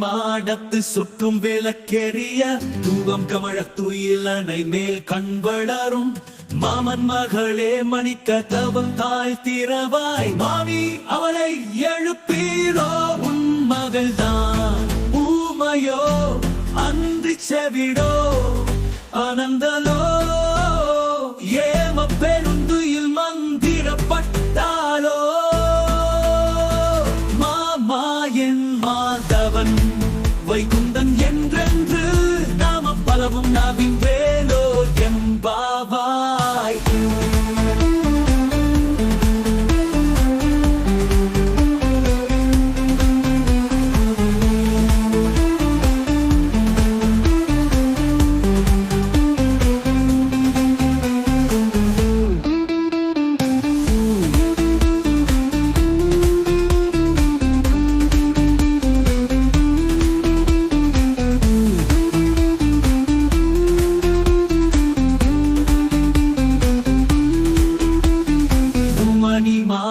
மாடத்து சுற்றும் விளக்கெறிய தூவம் கமழ துயிலனை மேல் கண் வளரும் மாமன் மகளே மணிக்க தவம் தாய் திறவாய். மாமி அவளை எழுப்பீரோ உன் மகள்தான். ஊமையோ அன்றி செவிடோ ஆனந்தலோ ஏம பெரும்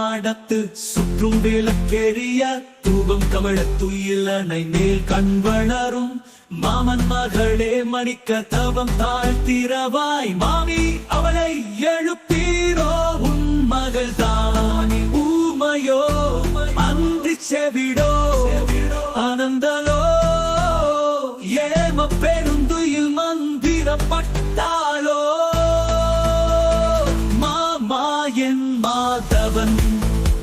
மணி மாடத்து சுற்றும் விளக்கெரிய தூபம் கமழ துயிலனை மேல் கண் வளரும். மாமன் மகளே மணிக்க தவம் தாழ்த்திரவாய். மாமி அவளை எழுப்பீரோ? உன் மகள் தானி ஊமையோ? அன்றி செவிடோ? ஆனந்தலோ? ஏம பெருந்துயில் மந்திரப்பட்ட மாதவன்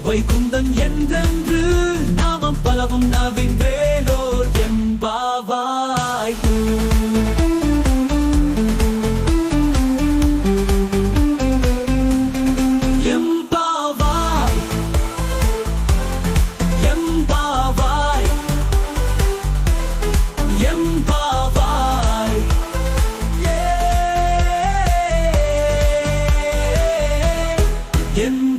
வைகுந்தன் என்றென்று நாமம் பலவும் நவின் வேலோர்.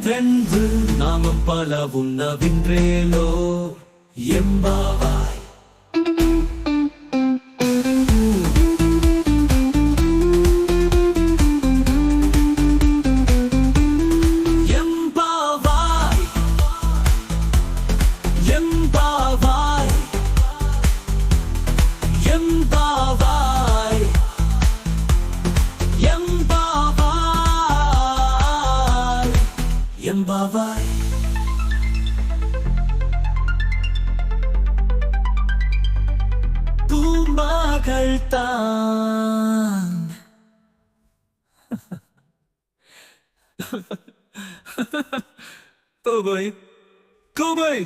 வென்று நாமம் பல உண்ணவின்றேலோ எம்பாவா bà vai. Tumagal tan Tugoy Tugoy